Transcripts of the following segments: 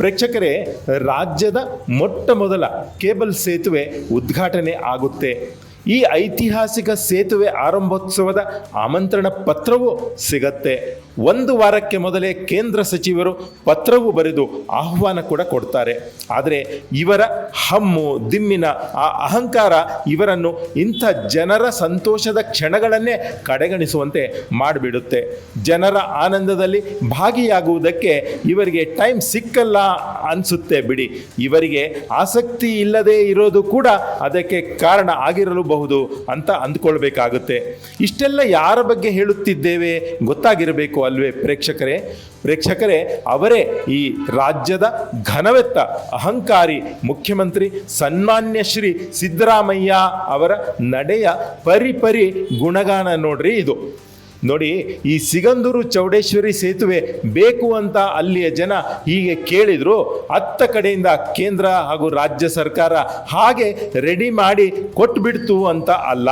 ಪ್ರೇಕ್ಷಕರೇ, ರಾಜ್ಯದ ಮೊಟ್ಟ ಮೊದಲ ಕೇಬಲ್ ಸೇತುವೆ ಉದ್ಘಾಟನೆ ಆಗುತ್ತೆ. ಈ ಐತಿಹಾಸಿಕ ಸೇತುವೆ ಆರಂಭೋತ್ಸವದ ಆಮಂತ್ರಣ ಪತ್ರವೂ ಸಿಗತ್ತೆ. ಒಂದು ವಾರಕ್ಕೆ ಮೊದಲೇ ಕೇಂದ್ರ ಸಚಿವರು ಪತ್ರವು ಬರೆದು ಆಹ್ವಾನ ಕೂಡ ಕೊಡ್ತಾರೆ. ಆದರೆ ಇವರ ಹಮ್ಮು, ದಿಮ್ಮಿನ ಆ ಅಹಂಕಾರ ಇವರನ್ನು ಇಂಥ ಜನರ ಸಂತೋಷದ ಕ್ಷಣಗಳನ್ನೇ ಕಡೆಗಣಿಸುವಂತೆ ಮಾಡಿಬಿಡುತ್ತೆ. ಜನರ ಆನಂದದಲ್ಲಿ ಭಾಗಿಯಾಗುವುದಕ್ಕೆ ಇವರಿಗೆ ಟೈಮ್ ಸಿಕ್ಕಲ್ಲ ಅನಿಸುತ್ತೆ ಬಿಡಿ. ಇವರಿಗೆ ಆಸಕ್ತಿ ಇಲ್ಲದೇ ಇರೋದು ಕೂಡ ಅದಕ್ಕೆ ಕಾರಣ ಆಗಿರಲೂಬಹುದು ಅಂತ ಅಂದ್ಕೊಳ್ಬೇಕಾಗುತ್ತೆ. ಇಷ್ಟೆಲ್ಲ ಯಾರ ಬಗ್ಗೆ ಹೇಳುತ್ತಿದ್ದೇವೆ ಗೊತ್ತಾಗಿರಬೇಕು ಅಲ್ವೇ? ಪ್ರೇಕ್ಷಕರೇ ಪ್ರೇಕ್ಷಕರೇ, ಅವರೇ ಈ ರಾಜ್ಯದ ಘನವೆತ್ತ ಅಹಂಕಾರಿ ಮುಖ್ಯಮಂತ್ರಿ ಸನ್ಮಾನ್ಯ ಶ್ರೀ ಸಿದ್ದರಾಮಯ್ಯ ಅವರ ನಡೆಯ ಪರಿಪರಿ ಗುಣಗಾನ ನೋಡ್ರಿ ಇದು. ನೋಡಿ, ಈ ಸಿಗಂದೂರು ಚೌಡೇಶ್ವರಿ ಸೇತುವೆ ಬೇಕು ಅಂತ ಅಲ್ಲಿಯ ಜನ ಹೀಗೆ ಕೇಳಿದ್ರು. ಅತ್ತ ಕಡೆಯಿಂದ ಕೇಂದ್ರ ಹಾಗೂ ರಾಜ್ಯ ಸರ್ಕಾರ ಹಾಗೆ ರೆಡಿ ಮಾಡಿ ಕೊಟ್ಬಿಡ್ತು ಅಂತ ಅಲ್ಲ.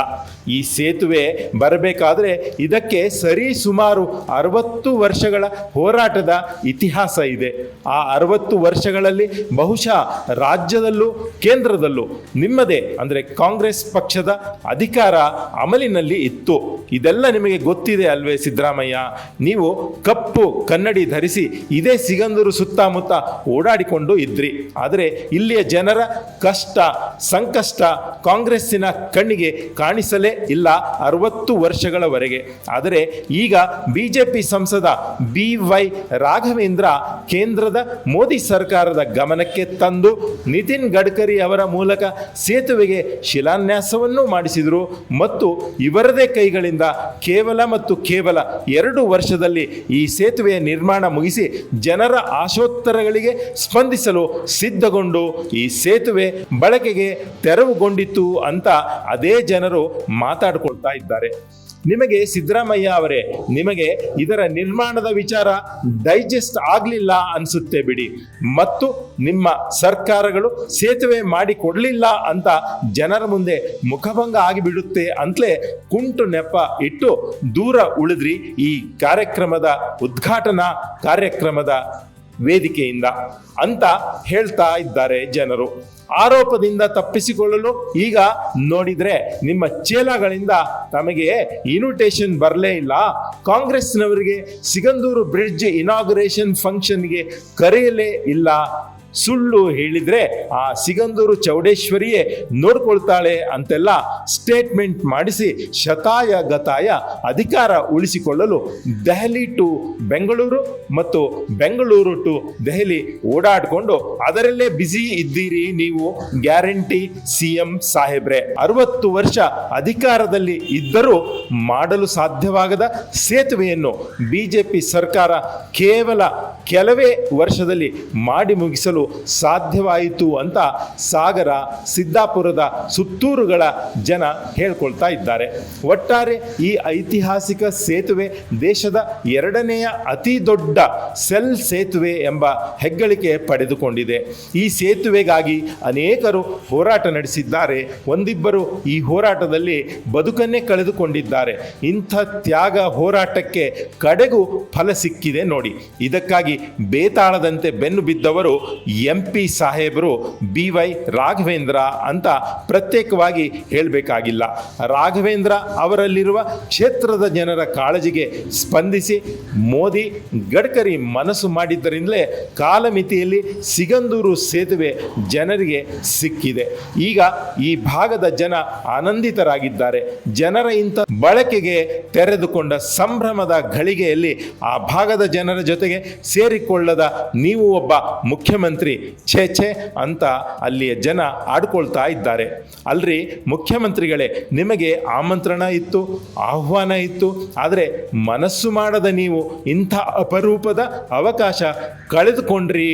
ಈ ಸೇತುವೆ ಬರಬೇಕಾದ್ರೆ ಇದಕ್ಕೆ ಸರಿ ಸುಮಾರು ಅರವತ್ತು ವರ್ಷಗಳ ಹೋರಾಟದ ಇತಿಹಾಸ ಇದೆ. ಆ ಅರವತ್ತು ವರ್ಷಗಳಲ್ಲಿ ಬಹುಶಃ ರಾಜ್ಯದಲ್ಲೂ ಕೇಂದ್ರದಲ್ಲೂ ನಿಮ್ಮದೇ ಅಂದರೆ ಕಾಂಗ್ರೆಸ್ ಪಕ್ಷದ ಅಧಿಕಾರ ಅಮಲಿನಲ್ಲಿ ಇತ್ತು. ಇದೆಲ್ಲ ನಿಮಗೆ ಗೊತ್ತಿದೆ ಅಲ್ವೇ ಸಿದ್ದರಾಮಯ್ಯ? ನೀವು ಕಪ್ಪು ಕನ್ನಡಿ ಧರಿಸಿ ಇದೇ ಸಿಗಂದೂರು ಸುತ್ತಮುತ್ತ ಓಡಾಡಿಕೊಂಡು ಇದ್ರಿ. ಆದರೆ ಇಲ್ಲಿಯ ಜನರ ಕಷ್ಟ, ಸಂಕಷ್ಟ ಕಾಂಗ್ರೆಸ್ಸಿನ ಕಣ್ಣಿಗೆ ಕಾಣಿಸಲೇ ಇಲ್ಲ ಅರವತ್ತು ವರ್ಷಗಳವರೆಗೆ. ಆದರೆ ಈಗ ಬಿಜೆಪಿ ಸಂಸದ ಬಿ ವೈ ರಾಘವೇಂದ್ರ ಕೇಂದ್ರದ ಮೋದಿ ಸರ್ಕಾರದ ಗಮನಕ್ಕೆ ತಂದು ನಿತಿನ್ ಗಡ್ಕರಿ ಅವರ ಮೂಲಕ ಸೇತುವೆಗೆ ಶಿಲಾನ್ಯಾಸವನ್ನು ಮಾಡಿಸಿದರು. ಮತ್ತು ಇವರದೇ ಕೈಗಳಿಂದ ಕೇವಲ ಮತ್ತು ಕೇವಲ ಎರಡು ವರ್ಷದಲ್ಲಿ ಈ ಸೇತುವೆಯ ನಿರ್ಮಾಣ ಮುಗಿಸಿ ಜನರ ಆಶೋತ್ತರಗಳಿಗೆ ಸ್ಪಂದಿಸಲು ಸಿದ್ಧಗೊಂಡು ಈ ಸೇತುವೆ ಬಳಕೆಗೆ ತೆರವುಗೊಂಡಿತ್ತು ಅಂತ ಅದೇ ಜನರು ಮಾತಾಡಿಕೊಳ್ತಾ ಇದ್ದಾರೆ. ನಿಮಗೆ ಸಿದ್ದರಾಮಯ್ಯ ಅವರೇ, ನಿಮಗೆ ಇದರ ನಿರ್ಮಾಣದ ವಿಚಾರ ಡೈಜೆಸ್ಟ್ ಆಗಲಿಲ್ಲ ಅನಿಸುತ್ತೆ ಬಿಡಿ. ಮತ್ತು ನಿಮ್ಮ ಸರ್ಕಾರಗಳು ಸೇತುವೆ ಮಾಡಿ ಕೊಡಲಿಲ್ಲ ಅಂತ ಜನರ ಮುಂದೆ ಮುಖಭಂಗ ಆಗಿಬಿಡುತ್ತೆ ಅಂತಲೇ ಕುಂಟು ನೆಪ ಇಟ್ಟು ದೂರ ಉಳಿದ್ರಿ ಈ ಕಾರ್ಯಕ್ರಮದ ಉದ್ಘಾಟನಾ ಕಾರ್ಯಕ್ರಮದ ವೇದಿಕೆಯಿಂದ ಅಂತ ಹೇಳ್ತಾ ಇದ್ದಾರೆ ಜನರು. ಆರೋಪದಿಂದ ತಪ್ಪಿಸಿಕೊಳ್ಳಲು ಈಗ ನೋಡಿದ್ರೆ ನಿಮ್ಮ ಚೇಲಾಗಳಿಂದ ತಮಗೆ ಇನ್ವಿಟೇಷನ್ ಬರಲೇ ಇಲ್ಲ. ಕಾಂಗ್ರೆಸ್ನವರಿಗೆ ಸಿಗಂದೂರು ಬ್ರಿಡ್ಜ್ ಇನಾಗುರೇಷನ್ ಫಂಕ್ಷನ್ಗೆ ಕರೆಯಲೇ ಇಲ್ಲ. ಸುಳ್ಳು ಹೇಳಿದ್ರೆ ಆ ಸಿಗಂದೂರು ಚೌಡೇಶ್ವರಿಯೇ ನೋಡ್ಕೊಳ್ತಾಳೆ ಅಂತೆಲ್ಲ ಸ್ಟೇಟ್ಮೆಂಟ್ ಮಾಡಿಸಿ ಶತಾಯ ಗತಾಯ ಅಧಿಕಾರ ಉಳಿಸಿಕೊಳ್ಳಲು ದೆಹಲಿ ಟು ಬೆಂಗಳೂರು ಮತ್ತು ಬೆಂಗಳೂರು ಟು ದೆಹಲಿ ಓಡಾಡಿಕೊಂಡು ಅದರಲ್ಲೇ ಬ್ಯುಸಿ ಇದ್ದೀರಿ ನೀವು ಗ್ಯಾರಂಟಿ ಸಿ ಎಂ ಸಾಹೇಬ್ರೆ. ಅರವತ್ತು ವರ್ಷ ಅಧಿಕಾರದಲ್ಲಿ ಇದ್ದರೂ ಮಾಡಲು ಸಾಧ್ಯವಾಗದ ಸೇತುವೆಯನ್ನು ಬಿಜೆಪಿ ಸರ್ಕಾರ ಕೇವಲ ಕೆಲವೇ ವರ್ಷದಲ್ಲಿ ಮಾಡಿ ಮುಗಿಸಲು ಸಾಧ್ಯವಾಯಿತು ಅಂತ ಸಾಗರ ಸಿದ್ದಾಪುರದ ಸುತ್ತೂರುಗಳ ಜನ ಹೇಳ್ಕೊಳ್ತಾ ಇದ್ದಾರೆ. ಒಟ್ಟಾರೆ ಈ ಐತಿಹಾಸಿಕ ಸೇತುವೆ ದೇಶದ ಎರಡನೆಯ ಅತಿ ದೊಡ್ಡ ಸೆಲ್ ಸೇತುವೆ ಎಂಬ ಹೆಗ್ಗಳಿಕೆ ಪಡೆದುಕೊಂಡಿದೆ. ಈ ಸೇತುವೆಗಾಗಿ ಅನೇಕರು ಹೋರಾಟ ನಡೆಸಿದ್ದಾರೆ. ಒಂದಿಬ್ಬರು ಈ ಹೋರಾಟದಲ್ಲಿ ಬದುಕನ್ನೇ ಕಳೆದುಕೊಂಡಿದ್ದಾರೆ. ಇಂಥ ತ್ಯಾಗ ಹೋರಾಟಕ್ಕೆ ಕಡೆಗೂ ಫಲ ಸಿಕ್ಕಿದೆ ನೋಡಿ. ಇದಕ್ಕಾಗಿ ಬೇತಾಳದಂತೆ ಬೆನ್ನು ಬಿದ್ದವರು ಎಂ ಪಿ ಸಾಹೇಬರು ಬಿ ವೈ ರಾಘವೇಂದ್ರ ಅಂತ ಪ್ರತ್ಯೇಕವಾಗಿ ಹೇಳಬೇಕಾಗಿಲ್ಲ. ರಾಘವೇಂದ್ರ ಅವರಲ್ಲಿರುವ ಕ್ಷೇತ್ರದ ಜನರ ಕಾಳಜಿಗೆ ಸ್ಪಂದಿಸಿ ಮೋದಿ ಗಡ್ಕರಿ ಮನಸ್ಸು ಮಾಡಿದ್ದರಿಂದಲೇ ಕಾಲಮಿತಿಯಲ್ಲಿ ಸಿಗಂದೂರು ಸೇತುವೆ ಜನರಿಗೆ ಸಿಕ್ಕಿದೆ. ಈಗ ಈ ಭಾಗದ ಜನ ಆನಂದಿತರಾಗಿದ್ದಾರೆ. ಜನರ ಇಂಥ ಬಳಕೆಗೆ ತೆರೆದುಕೊಂಡ ಸಂಭ್ರಮದ ಘಳಿಗೆಯಲ್ಲಿ ಆ ಭಾಗದ ಜನರ ಜೊತೆಗೆ ಸೇರಿಕೊಳ್ಳದ ನೀವು ಒಬ್ಬ ಮುಖ್ಯಮಂತ್ರಿ ಛೇ ಛೇ ಅಂತ ಅಲ್ಲಿಯ ಜನ ಆಡ್ಕೊಳ್ತಾ ಇದ್ದಾರೆ. ಅಲ್ರಿ ಮುಖ್ಯಮಂತ್ರಿಗಳೇ, ನಿಮಗೆ ಆಮಂತ್ರಣ ಇತ್ತು, ಆಹ್ವಾನ ಇತ್ತು, ಆದರೆ ಮನಸ್ಸು ಮಾಡದ ನೀವು ಇಂಥ ಅಪರೂಪದ ಅವಕಾಶ ಕಳೆದುಕೊಂಡ್ರಿ,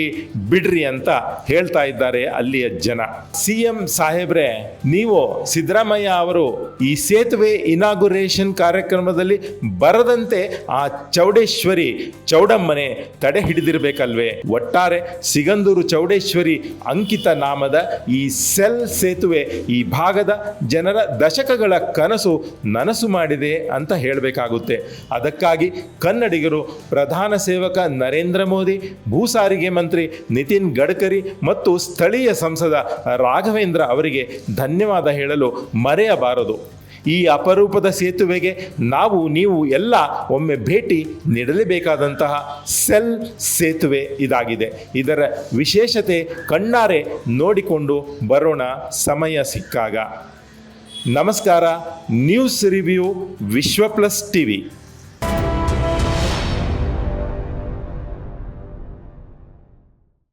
ಬಿಡ್ರಿ ಅಂತ ಹೇಳ್ತಾ ಇದ್ದಾರೆ ಅಲ್ಲಿಯ ಜನ. ಸಿ ಎಂ ಸಾಹೇಬ್ರೆ, ನೀವು ಸಿದ್ದರಾಮಯ್ಯ ಅವರು ಈ ಸೇತುವೆ ಇನಾಗುರೇಷನ್ ಕಾರ್ಯಕ್ರಮದಲ್ಲಿ ಬರದಂತೆ ಆ ಚೌಡೇಶ್ವರಿ ಚೌಡಮ್ಮನೆ ತಡೆ ಹಿಡಿದಿರಬೇಕಲ್ವೇ? ಒಟ್ಟಾರೆ ಸಿಗಂದೂರು ಮೈಸೂರು ಚೌಡೇಶ್ವರಿ ಅಂಕಿತ ನಾಮದ ಈ ಸೆಲ್ ಸೇತುವೆ ಈ ಭಾಗದ ಜನರ ದಶಕಗಳ ಕನಸು ನನಸು ಮಾಡಿದೆ ಅಂತ ಹೇಳಬೇಕಾಗುತ್ತೆ. ಅದಕ್ಕಾಗಿ ಕನ್ನಡಿಗರು, ಪ್ರಧಾನ ಸೇವಕ ನರೇಂದ್ರ ಮೋದಿ, ಭೂ ಸಾರಿಗೆ ಮಂತ್ರಿ ನಿತಿನ್ ಗಡ್ಕರಿ ಮತ್ತು ಸ್ಥಳೀಯ ಸಂಸದ ರಾಘವೇಂದ್ರ ಅವರಿಗೆ ಧನ್ಯವಾದ ಹೇಳಲು ಮರೆಯಬಾರದು. ಈ ಅಪರೂಪದ ಸೇತುವೆಗೆ ನಾವು, ನೀವು ಎಲ್ಲ ಒಮ್ಮೆ ಭೇಟಿ ನೀಡಲೇಬೇಕಾದಂತಹ ಸೆಲ್ ಸೇತುವೆ ಇದಾಗಿದೆ. ಇದರ ವಿಶೇಷತೆ ಕಣ್ಣಾರೆ ನೋಡಿಕೊಂಡು ಬರೋಣ, ಸಮಯ ಸಿಕ್ಕಾಗ. ನಮಸ್ಕಾರ, news review Vishwa plus TV.